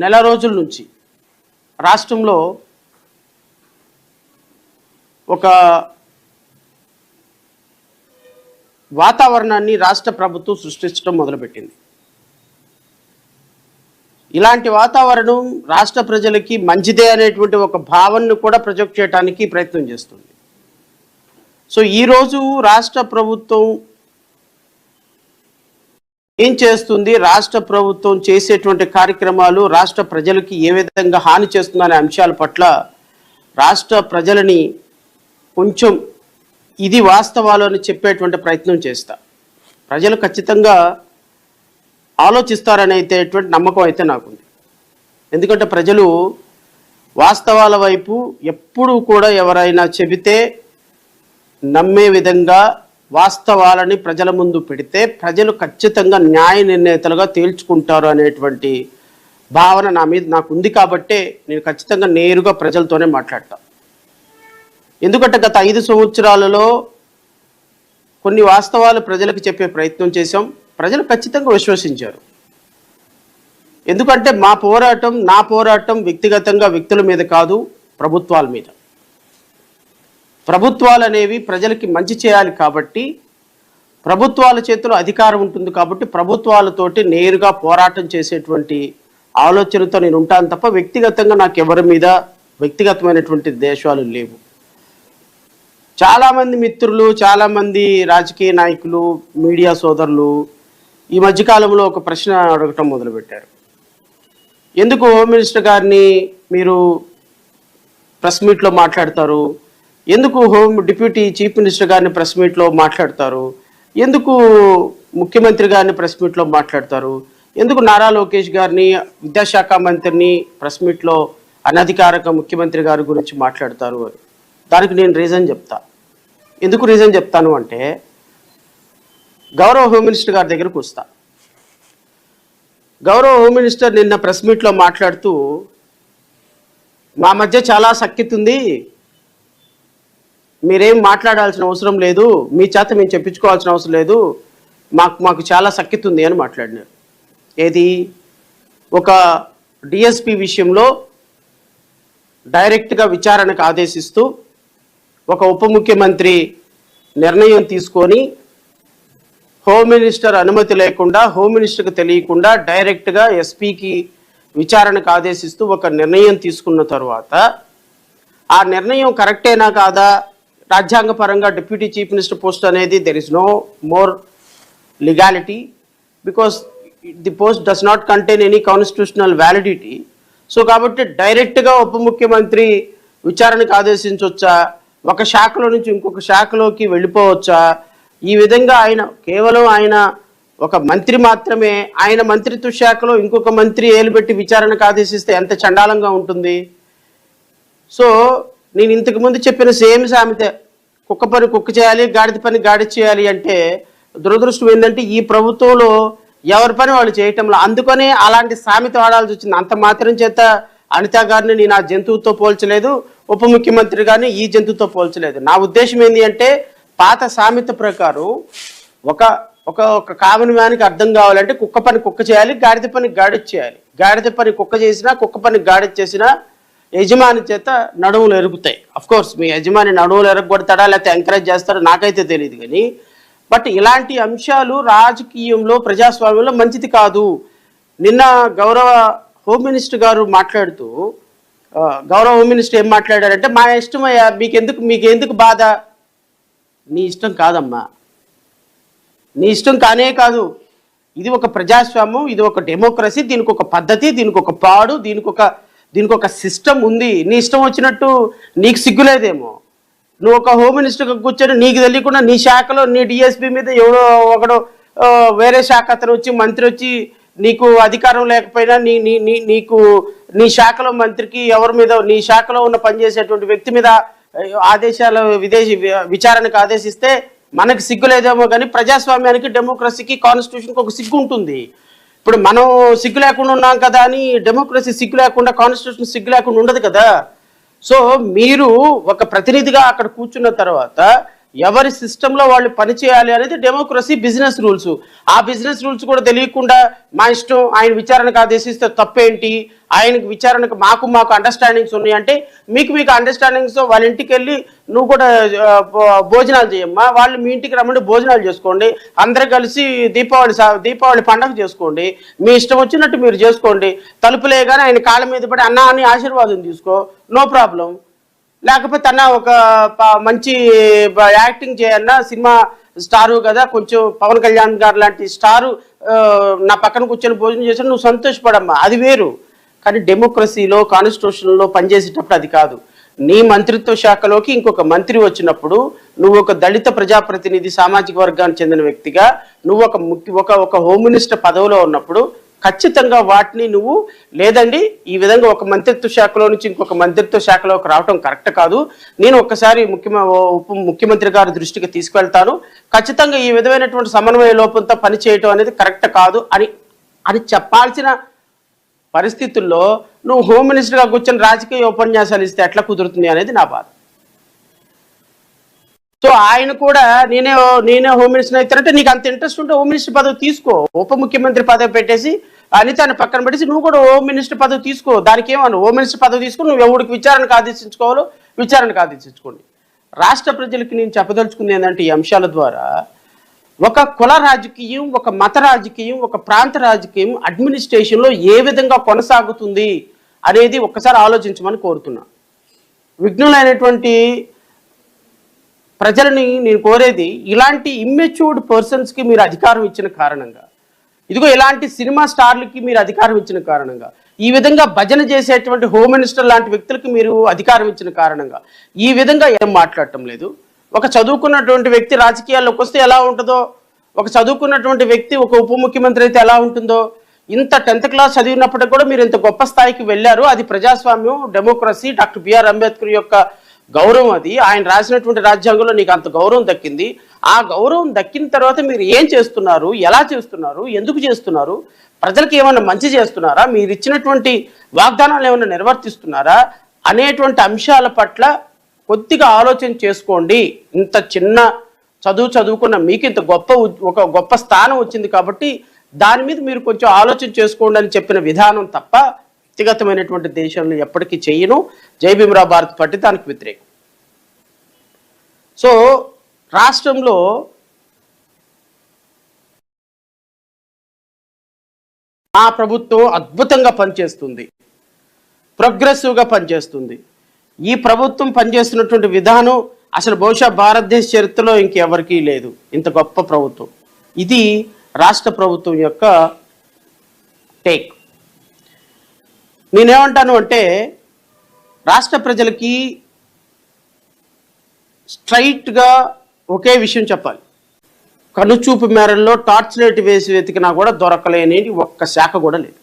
నెల రోజుల నుంచి రాష్ట్రంలో ఒక వాతావరణాన్ని రాష్ట్ర ప్రభుత్వం సృష్టించడం మొదలుపెట్టింది. ఇలాంటి వాతావరణం రాష్ట్ర ప్రజలకి మంచిదే అనేటువంటి ఒక భావనను కూడా ప్రొజెక్ట్ చేయడానికి ప్రయత్నం చేస్తుంది. సో ఈరోజు రాష్ట్ర ప్రభుత్వం ఏం చేస్తుంది? రాష్ట్ర ప్రభుత్వం చేసేటువంటి కార్యక్రమాలు రాష్ట్ర ప్రజలకి ఏ విధంగా హాని చేస్తుందనే అంశాల పట్ల రాష్ట్ర ప్రజలని కొంచెం ఇది వాస్తవాలు అని చెప్పేటువంటి ప్రయత్నం చేస్తా. ప్రజలు ఖచ్చితంగా ఆలోచిస్తారనేటువంటి నమ్మకం అయితే నాకుంది. ఎందుకంటే ప్రజలు వాస్తవాల వైపు ఎప్పుడూ కూడా ఎవరైనా చెబితే నమ్మే విధంగా వాస్తవాలని ప్రజల ముందు పెడితే ప్రజలు ఖచ్చితంగా న్యాయ నిర్ణేతలుగా తేల్చుకుంటారు అనేటువంటి భావన నా మీద నాకు ఉంది కాబట్టే నేను ఖచ్చితంగా నేరుగా ప్రజలతోనే మాట్లాడతా. ఎందుకంటే గత ఐదు సంవత్సరాలలో కొన్ని వాస్తవాలు ప్రజలకు చెప్పే ప్రయత్నం చేశాం. ప్రజలు ఖచ్చితంగా విశ్వసించారు. ఎందుకంటే మా పోరాటం నా పోరాటం వ్యక్తిగతంగా వ్యక్తుల మీద కాదు ప్రభుత్వాల మీద. ప్రభుత్వాలు అనేవి ప్రజలకి మంచి చేయాలి కాబట్టి ప్రభుత్వాల చేతిలో అధికారం ఉంటుంది కాబట్టి ప్రభుత్వాలతోటి నేరుగా పోరాటం చేసేటువంటి ఆలోచనతో నేను ఉంటాను తప్ప వ్యక్తిగతంగా నాకు ఎవరి మీద వ్యక్తిగతమైనటువంటి దేశాలు లేవు. చాలామంది మిత్రులు చాలామంది రాజకీయ నాయకులు మీడియా సోదరులు ఈ మధ్యకాలంలో ఒక ప్రశ్న అడగటం మొదలుపెట్టారు. ఎందుకు హోమ్ మినిస్టర్ గారిని మీరు ప్రెస్ మీట్లో మాట్లాడతారు? ఎందుకు హోమ్ డిప్యూటీ చీఫ్ మినిస్టర్ గారిని ప్రెస్ మీట్లో మాట్లాడతారు? ఎందుకు ముఖ్యమంత్రి గారిని ప్రెస్ మీట్లో మాట్లాడతారు? ఎందుకు నారా లోకేష్ గారిని విద్యాశాఖ మంత్రిని ప్రెస్ మీట్లో అనధికారిక ముఖ్యమంత్రి గారి గురించి మాట్లాడతారు అని. దానికి నేను రీజన్ చెప్తా. ఎందుకు రీజన్ చెప్తాను అంటే గౌరవ హోమ్ మినిస్టర్ గారి దగ్గరకు వస్తా. గౌరవ హోమ్ మినిస్టర్ నిన్న ప్రెస్ మీట్లో మాట్లాడుతూ మా మధ్య చాలా సఖ్యత ఉంది మీరేం మాట్లాడాల్సిన అవసరం లేదు మీ చేత మేము చెప్పించుకోవాల్సిన అవసరం లేదు మాకు మాకు చాలా సఖ్యత ఉంది అని మాట్లాడినారు. ఏది? ఒక డిఎస్పి విషయంలో డైరెక్ట్గా విచారణకు ఆదేశిస్తూ ఒక ఉప ముఖ్యమంత్రి నిర్ణయం తీసుకొని హోమ్ మినిస్టర్ అనుమతి లేకుండా హోమ్ మినిస్టర్కి తెలియకుండా డైరెక్ట్గా ఎస్పీకి విచారణకు ఆదేశిస్తూ ఒక నిర్ణయం తీసుకున్న తర్వాత ఆ నిర్ణయం కరెక్టేనా కాదా? రాజ్యాంగపరంగా డిప్యూటీ చీఫ్ మినిస్టర్ పోస్ట్ అనేది there is no more legality because the post does not contain any constitutional validity so కాబట్టి డైరెక్ట్గా ఉప ముఖ్యమంత్రి విచారణకు ఆదేశించవచ్చా ఒక శాఖలో నుంచి ఇంకొక శాఖలోకి వెళ్ళిపోవచ్చా? ఈ విధంగా ఆయన కేవలం ఆయన ఒక మంత్రి మాత్రమే ఆయన మంత్రిత్వ శాఖలో ఇంకొక మంత్రి ఏలుబెట్టి విచారణకు ఆదేశిస్తే ఎంత చండాలంగా ఉంటుంది? సో నేను ఇంతకు ముందు చెప్పిన సేమ్ సామెత. కుక్క పని కుక్క చేయాలి గాడిద పని గాడి చేయాలి అంటే దురదృష్టం ఏంటంటే ఈ ప్రభుత్వంలో ఎవరి పని వాళ్ళు చేయటంలో అందుకనే అలాంటి సామెత వాడాల్సి వచ్చింది. అంత మాత్రం చేత అనిత గారిని నేను ఆ జంతువుతో పోల్చలేదు ఉప ముఖ్యమంత్రి గారిని ఈ జంతువుతో పోల్చలేదు. నా ఉద్దేశం ఏంటి అంటే పాత సామెత ప్రకారం ఒక ఒక ఒక కామన్ మ్యాన్కి అర్థం కావాలంటే కుక్క పని కుక్క చేయాలి గాడిద పని గాడి చేయాలి. గాడిద పని కుక్క చేసినా కుక్క పని గాడి చేసినా యజమాని చేత నడుములు ఎరుగుతాయి. అఫ్ కోర్స్ మీ యజమాని నడుములు ఎరగొడతాడా లేకపోతే ఎంకరేజ్ చేస్తాడో నాకైతే తెలియదు కానీ బట్ ఇలాంటి అంశాలు రాజకీయంలో ప్రజాస్వామ్యంలో మంచిది కాదు. నిన్న గౌరవ హోమ్ మినిస్టర్ గారు మాట్లాడుతూ గౌరవ హోమ్ మినిస్టర్ ఏం మాట్లాడారంటే మా ఇష్టమయ్యా మీకెందుకు మీకెందుకు బాధ? నీ ఇష్టం కాదమ్మా. నీ ఇష్టం కానే కాదు. ఇది ఒక ప్రజాస్వామ్యం ఇది ఒక డెమోక్రసీ దీనికి ఒక పద్ధతి దీనికి ఒక పాడు దీనికి ఒక దీనికి ఒక సిస్టమ్ ఉంది. నీ ఇష్టం వచ్చినట్టు నీకు సిగ్గులేదేమో నువ్వు ఒక హోమ్ మినిస్టర్గా కూర్చొని నీకు తెలియకుండా నీ శాఖలో నీ డిఎస్పీ మీద ఎవడో ఒకడు వేరే శాఖ అతను వచ్చి మంత్రి వచ్చి నీకు అధికారం లేకపోయినా నీ నీ నీ నీకు నీ శాఖలో మంత్రికి ఎవరి మీద నీ శాఖలో ఉన్న పనిచేసేటువంటి వ్యక్తి మీద ఆదేశాలు విదేశీ విచారణకు ఆదేశిస్తే మనకు సిగ్గు లేదేమో కానీ ప్రజాస్వామ్యానికి డెమోక్రసీకి కాన్స్టిట్యూషన్కి ఒక సిగ్గు ఉంటుంది. ఇప్పుడు మనం సిగ్గు లేకుండా ఉన్నాం కదా అని డెమోక్రసీ సిగ్గు లేకుండా కాన్స్టిట్యూషన్ సిగ్గు లేకుండా ఉండదు కదా. సో మీరు ఒక ప్రతినిధిగా అక్కడ కూర్చున్న తర్వాత ఎవరి సిస్టంలో వాళ్ళు పనిచేయాలి అనేది డెమోక్రసీ బిజినెస్ రూల్స్ ఆ బిజినెస్ రూల్స్ కూడా తెలియకుండా మా ఇష్టం ఆయన విచారణకు ఆదేశిస్తే తప్పేంటి? ఆయనకు విచారణకు మాకు మాకు అండర్స్టాండింగ్స్ ఉన్నాయి అంటే మీకు మీకు అండర్స్టాండింగ్స్ వాళ్ళ ఇంటికి వెళ్ళి నువ్వు కూడా భో- భోజనాలు చేయమ్మా. వాళ్ళు మీ ఇంటికి రమ్మండి భోజనాలు చేసుకోండి. అందరు కలిసి దీపావళి దీపావళి పండగ చేసుకోండి. మీ ఇష్టం వచ్చినట్టు మీరు చేసుకోండి. తలుపులే కానీ ఆయన కాళ్ళ మీద పడి అన్నా అని ఆశీర్వాదం తీసుకో. నో ప్రాబ్లం లేకపోతే అన్న ఒక మంచి యాక్టింగ్ చేయన్న సినిమా స్టారు కదా కొంచెం పవన్ కళ్యాణ్ గారు లాంటి స్టారు నా పక్కన కూర్చొని భోజనం చేసిన నువ్వు సంతోషపడమ్మా. అది వేరు. కానీ డెమోక్రసీలో కాన్స్టిట్యూషన్లో పనిచేసేటప్పుడు అది కాదు. నీ మంత్రిత్వ శాఖలోకి ఇంకొక మంత్రి వచ్చినప్పుడు నువ్వు ఒక దళిత ప్రజాప్రతినిధి సామాజిక వర్గానికి చెందిన వ్యక్తిగా నువ్వు ఒక ముఖ్య ఒక ఒక హోమ్ మినిస్టర్ పదవిలో ఉన్నప్పుడు ఖచ్చితంగా వాటిని నువ్వు లేదండి ఈ విధంగా ఒక మంత్రిత్వ శాఖలో నుంచి ఇంకొక మంత్రిత్వ శాఖలోకి రావటం కరెక్ట్ కాదు. నేను ఒక్కసారి ముఖ్యమ ఉప ముఖ్యమంత్రి గారి దృష్టికి తీసుకెళ్తాను ఖచ్చితంగా ఈ విధమైనటువంటి సమన్వయ లోపంతో పనిచేయటం అనేది కరెక్ట్ కాదు అని అని చెప్పాల్సిన పరిస్థితుల్లో నువ్వు హోమ్ మినిస్టర్గా కూర్చొని రాజకీయ ఉపన్యాసాలు ఇస్తే ఎట్లా కుదురుతుంది అనేది నా బాధ. సో ఆయన కూడా నేనే నేనే హోమ్ మినిస్టర్ అవుతారంటే నీకు అంత ఇంట్రెస్ట్ ఉంటే హోమ్ మినిస్టర్ పదవి తీసుకో. ఉప ముఖ్యమంత్రి పదవి పెట్టేసి అనితాన్ని పక్కన పెట్టేసి నువ్వు కూడా హోమ్ మినిస్టర్ పదవి తీసుకో. దానికి ఏమను? హోమ్ మినిస్టర్ పదవి తీసుకుని నువ్వు ఎవరికి విచారణకు ఆదేశించుకోవాలో విచారణకు ఆదేశించుకోండి. రాష్ట్ర ప్రజలకి నేను చెప్పదలుచుకుంది ఏంటంటే ఈ అంశాల ద్వారా ఒక కుల రాజకీయం ఒక మత రాజకీయం ఒక ప్రాంత రాజకీయం అడ్మినిస్ట్రేషన్లో ఏ విధంగా కొనసాగుతుంది అనేది ఒక్కసారి ఆలోచించమని కోరుతున్నా. విఘ్నులైనటువంటి ప్రజలని నేను కోరేది ఇలాంటి ఇమ్మెచ్యూర్డ్ పర్సన్స్కి మీరు అధికారం ఇచ్చిన కారణంగా. ఇదిగో ఇలాంటి సినిమా స్టార్లకి మీరు అధికారం ఇచ్చిన కారణంగా. ఈ విధంగా భజన చేసేటువంటి హోమ్ మినిస్టర్ లాంటి వ్యక్తులకి మీరు అధికారం ఇచ్చిన కారణంగా. ఈ విధంగా ఏం మాట్లాడటం లేదు. ఒక చదువుకున్నటువంటి వ్యక్తి రాజకీయాల్లోకి వస్తే ఎలా ఉంటుందో? ఒక చదువుకున్నటువంటి వ్యక్తి ఒక ఉప ముఖ్యమంత్రి అయితే ఎలా ఉంటుందో? ఇంత టెన్త్ క్లాస్ చదివినప్పటికి కూడా మీరు ఇంత గొప్ప స్థాయికి వెళ్ళారు. అది ప్రజాస్వామ్యం డెమోక్రసీ డాక్టర్ బిఆర్ అంబేద్కర్ యొక్క గౌరవం అది. ఆయన రాసినటువంటి రాజ్యాంగంలో నీకు అంత గౌరవం దక్కింది. ఆ గౌరవం దక్కిన తర్వాత మీరు ఏం చేస్తున్నారు? ఎలా చేస్తున్నారు? ఎందుకు చేస్తున్నారు? ప్రజలకు ఏమైనా మంచి చేస్తున్నారా? మీరు ఇచ్చినటువంటి వాగ్దానాలు ఏమైనా నిర్వర్తిస్తున్నారా? అనేటువంటి అంశాల పట్ల కొద్దిగా ఆలోచన చేసుకోండి. ఇంత చిన్న చదువు చదువుకున్న మీకు ఇంత గొప్ప ఒక గొప్ప స్థానం వచ్చింది కాబట్టి దాని మీద మీరు కొంచెం ఆలోచన చేసుకోండి అని చెప్పిన విధానం తప్ప వ్యక్తిగతమైనటువంటి దేశాలను ఎప్పటికీ చేయను. జై భీమరా భారత్ పార్టీ దానికి వ్యతిరేకం. సో రాష్ట్రంలో ఆ ప్రభుత్వం అద్భుతంగా పనిచేస్తుంది. ప్రోగ్రెసివ్గా పనిచేస్తుంది. ఈ ప్రభుత్వం పనిచేస్తున్నటువంటి విధానం అసలు బహుశా భారతదేశ చరిత్రలో ఇంకెవరికీ లేదు. ఇంత గొప్ప ప్రభుత్వం. ఇది రాష్ట్ర ప్రభుత్వం యొక్క టేక్. నేనేమంటాను అంటే రాష్ట్ర ప్రజలకి స్ట్రైట్గా ఒకే విషయం చెప్పాలి. కనుచూపు మేరల్లో టార్చ్ లైట్ వేసి వెతికినా కూడా దొరకలేని ఒక్క శాఖ కూడా లేదు.